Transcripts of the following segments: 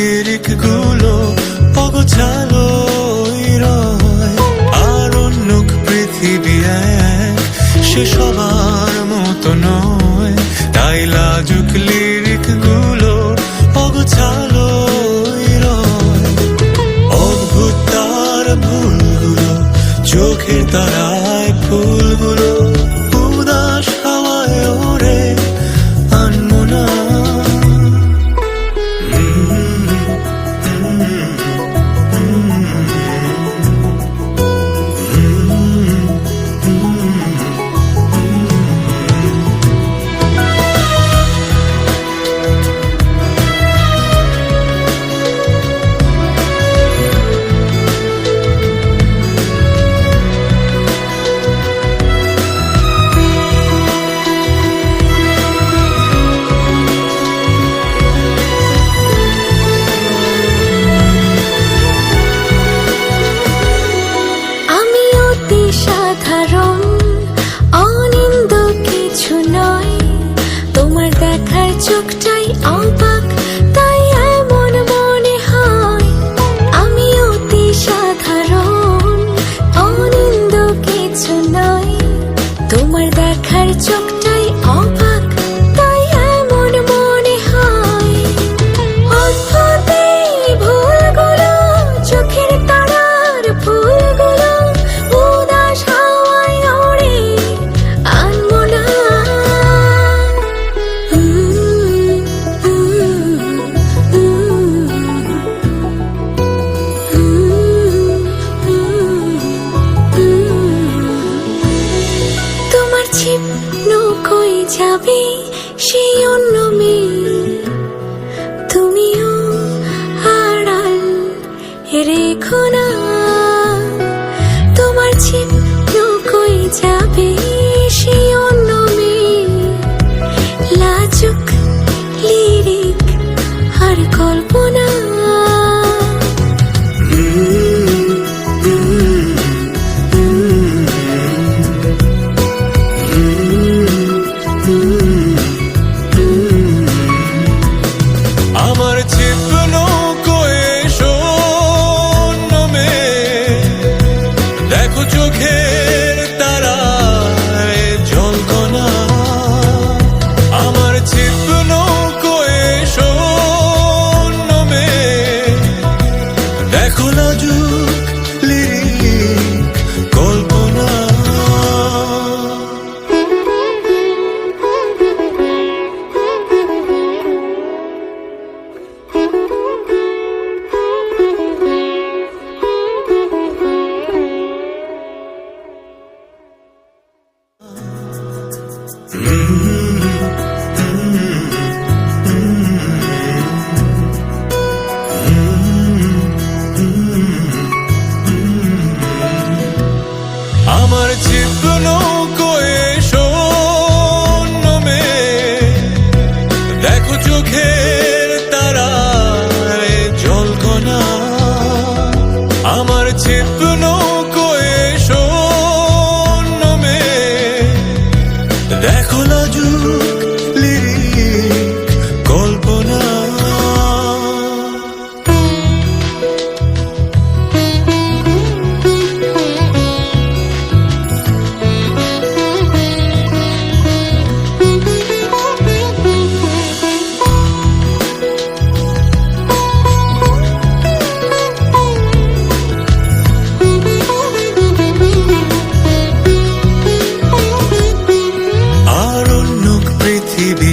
Lyric অগোছালো আর অন্যক পৃথিবী সে সবার মতো নয়। তাই লাজুকলি যাবে সেই অন্য মেয়ে। তুমিও রেখো না। তোমার চিপ আমার চিত্ত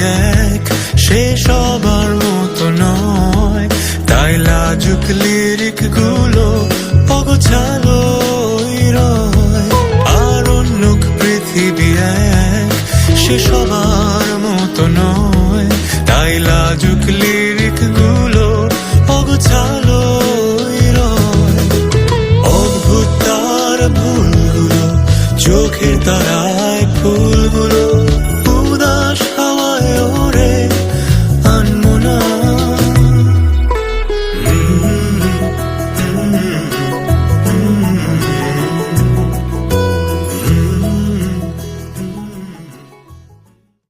এক সে সবার মতো নয়। তাই লাজুক লিরিকগুলো অগোছালো আর পৃথিবী এক, সে সবার মতো নয়। তাই লাজুক লিরিকগুলো অগোছালো রয়। অদ্ভুত তার চোখের তারা